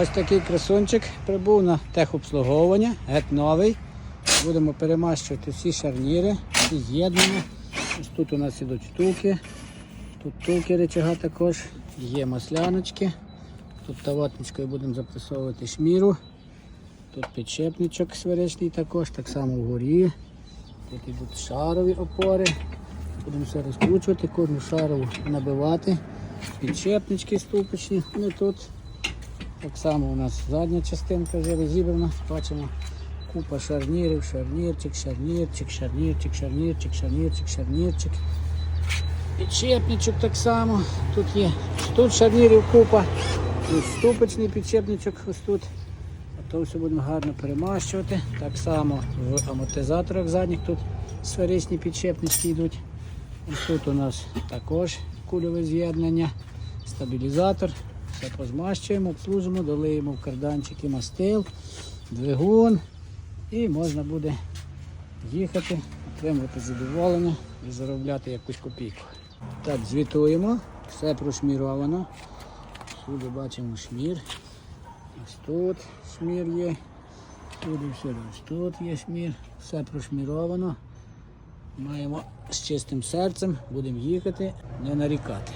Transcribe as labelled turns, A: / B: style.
A: Ось такий красунчик прибув на техобслуговування, геть новий. Будемо перемащувати всі шарніри, всі з'єднання. Ось тут у нас ідуть втулки, тут втулки речага також, є масляночки. Тут таватничкою будемо запресовувати шміру. Тут підшипничок сваречний також, так само вгорі. Тут ідуть шарові опори. Будемо все розкручувати, кожну шарову набивати. Підшипнички ступочні. Ну тут так само у нас задня частинка вже розібрана. Бачимо купа шарнірів, шарнірчик, шарнірчик, шарнірчик, шарнірчик, шарнірчик, шарнірчик. Підшипничок так само. Тут є. Тут шарнірів купа. Тут ступочний підшипничок ось тут. А то все будемо гарно перемащувати. Так само в амортизаторах задніх тут сферичні підшипнички йдуть. Ось тут у нас також кульове з'єднання, стабілізатор. Все позмащуємо, обслужимо, долиємо в карданчики мастил, двигун і можна буде їхати, отримувати задоволення і заробляти якусь копійку. Так, звітуємо, все прошміровано. Всюди бачимо шмір. Ось тут шмір є. Тут і всюди. Ось тут є шмір. Все прошміровано. Маємо з чистим серцем, будемо їхати, не нарікати.